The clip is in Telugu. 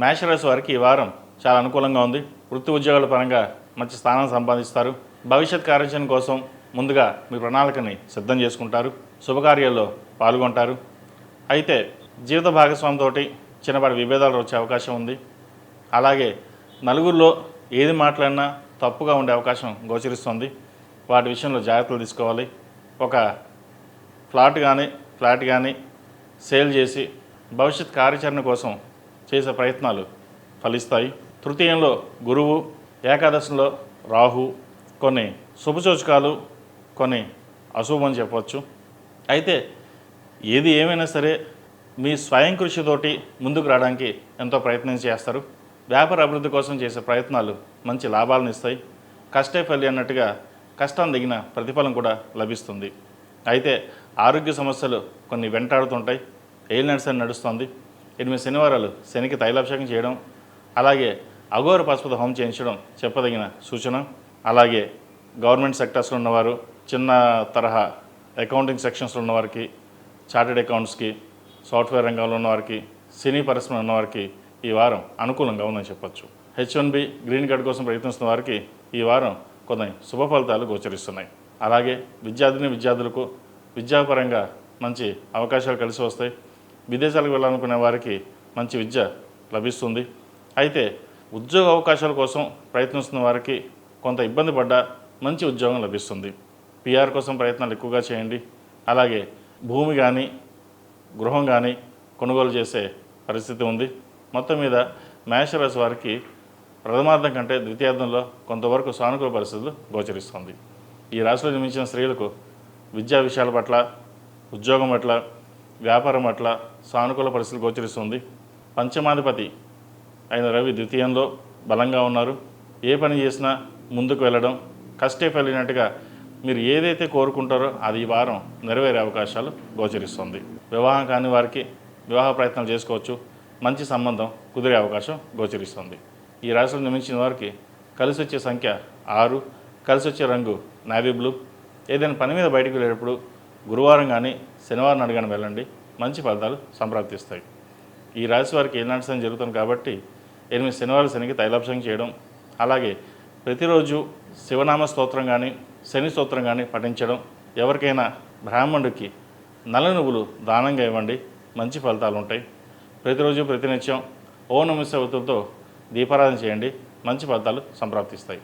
మేషరాశి వారికి ఈ వారం చాలా అనుకూలంగా ఉంది. వృత్తి ఉద్యోగాల పరంగా మంచి స్థానం సంపాదిస్తారు. భవిష్యత్ కార్యాచరణ కోసం ముందుగా మీ ప్రణాళికని సిద్ధం చేసుకుంటారు. శుభకార్యాల్లో పాల్గొంటారు. అయితే జీవిత భాగస్వామితో చిన్నపాటి విభేదాలు వచ్చే అవకాశం ఉంది. అలాగే నలుగురిలో ఏది మాట్లాడినా తప్పుగా ఉండే అవకాశం గోచరిస్తుంది. వాటి విషయంలో జాగ్రత్తలు తీసుకోవాలి. ఒక ఫ్లాట్ కానీ ఫ్లాట్ కానీ సేల్ చేసి భవిష్యత్ కార్యాచరణ కోసం చేసే ప్రయత్నాలు ఫలిస్తాయి. తృతీయంలో గురువు ఏకాదశంలో రాహు కొన్ని శుభసూచకాలు కొన్ని అశుభం చెప్పవచ్చు అయితే ఏది ఏమైనా సరే మీ స్వయం కృషితోటి ముందుకు రావడానికి ఎంతో ప్రయత్నం చేస్తారు. వ్యాపార అభివృద్ధి కోసం చేసే ప్రయత్నాలు మంచి లాభాలను ఇస్తాయి. కష్టే ఫలి అన్నట్టుగా కష్టం దిగిన ప్రతిఫలం కూడా లభిస్తుంది. అయితే ఆరోగ్య సమస్యలు కొన్ని వెంటాడుతుంటాయి. ఏళ్ళు నడిసని నడుస్తుంది. ఎనిమిది శనివారాలు శనికి తైలాభిషేకం చేయడం అలాగే అఘోర పశుపత హోమం చేయించడం చెప్పదగిన సూచన. అలాగే గవర్నమెంట్ సెక్టర్స్లో ఉన్నవారు చిన్న తరహా అకౌంటింగ్ సెక్షన్స్లో ఉన్నవారికి చార్టెడ్ అకౌంట్స్కి సాఫ్ట్వేర్ రంగంలో ఉన్నవారికి సినీ పరిశ్రమ ఉన్నవారికి ఈ వారం అనుకూలంగా ఉందని చెప్పొచ్చు. H one B green card కోసం ప్రయత్నిస్తున్న వారికి ఈ వారం కొన్ని శుభ ఫలితాలు గోచరిస్తున్నాయి. అలాగే విద్యార్థిని విద్యార్థులకు విద్యాపరంగా మంచి అవకాశాలు కలిసి వస్తాయి. విదేశాలకు వెళ్ళాలనుకునే వారికి మంచి విద్య లభిస్తుంది. అయితే ఉద్యోగ అవకాశాల కోసం ప్రయత్నిస్తున్న వారికి కొంత ఇబ్బంది పడ్డా మంచి ఉద్యోగం లభిస్తుంది. పిఆర్ కోసం ప్రయత్నాలు ఎక్కువగా చేయండి. అలాగే భూమి కానీ గృహం కానీ కొనుగోలు చేసే పరిస్థితి ఉంది. మొత్తం మీద మేషరాశి వారికి ప్రథమార్థం కంటే ద్వితీయార్థంలో కొంతవరకు సానుకూల పరిస్థితులు గోచరిస్తుంది. ఈ రాశిలో జన్మించిన స్త్రీలకు విద్యా విషయాల పట్ల ఉద్యోగం పట్ల వ్యాపారం పట్ల సానుకూల పరిస్థితులు గోచరిస్తుంది. పంచమాధిపతి అయిన రవి ద్వితీయంలో బలంగా ఉన్నారు. ఏ పని చేసినా ముందుకు వెళ్ళడం కష్టే ఫలినట్టుగా మీరు ఏదైతే కోరుకుంటారో అది ఈ వారం నెరవేరే అవకాశాలు గోచరిస్తుంది. వివాహం కాని వారికి వివాహ ప్రయత్నాలు చేసుకోవచ్చు. మంచి సంబంధం కుదిరే అవకాశం గోచరిస్తుంది. ఈ రాశులు నిర్మించిన వారికి కలిసి వచ్చే సంఖ్య ఆరు. కలిసి వచ్చే రంగు నావీ బ్లూ. ఏదైనా పని మీద బయటకు వెళ్ళేటప్పుడు గురువారం కానీ శనివారం నాడు వెళ్ళండి. మంచి ఫలితాలు సంప్రాప్తిస్తాయి. ఈ రాశి వారికి ఏనాటి శని జరుగుతుంది కాబట్టి ఎనిమిది శనివారం శనికి తైలాభిషేకం చేయడం అలాగే ప్రతిరోజు శివనామ స్తోత్రం కానీ శని స్తోత్రం కానీ పఠించడం ఎవరికైనా బ్రాహ్మణుడికి నల్ల నువ్వులు దానంగా ఇవ్వండి. మంచి ఫలితాలు ఉంటాయి. ప్రతిరోజు ప్రతినిత్యం ఓ నమస్య దీపారాధన చేయండి. మంచి ఫలితాలు సంప్రాప్తిస్తాయి.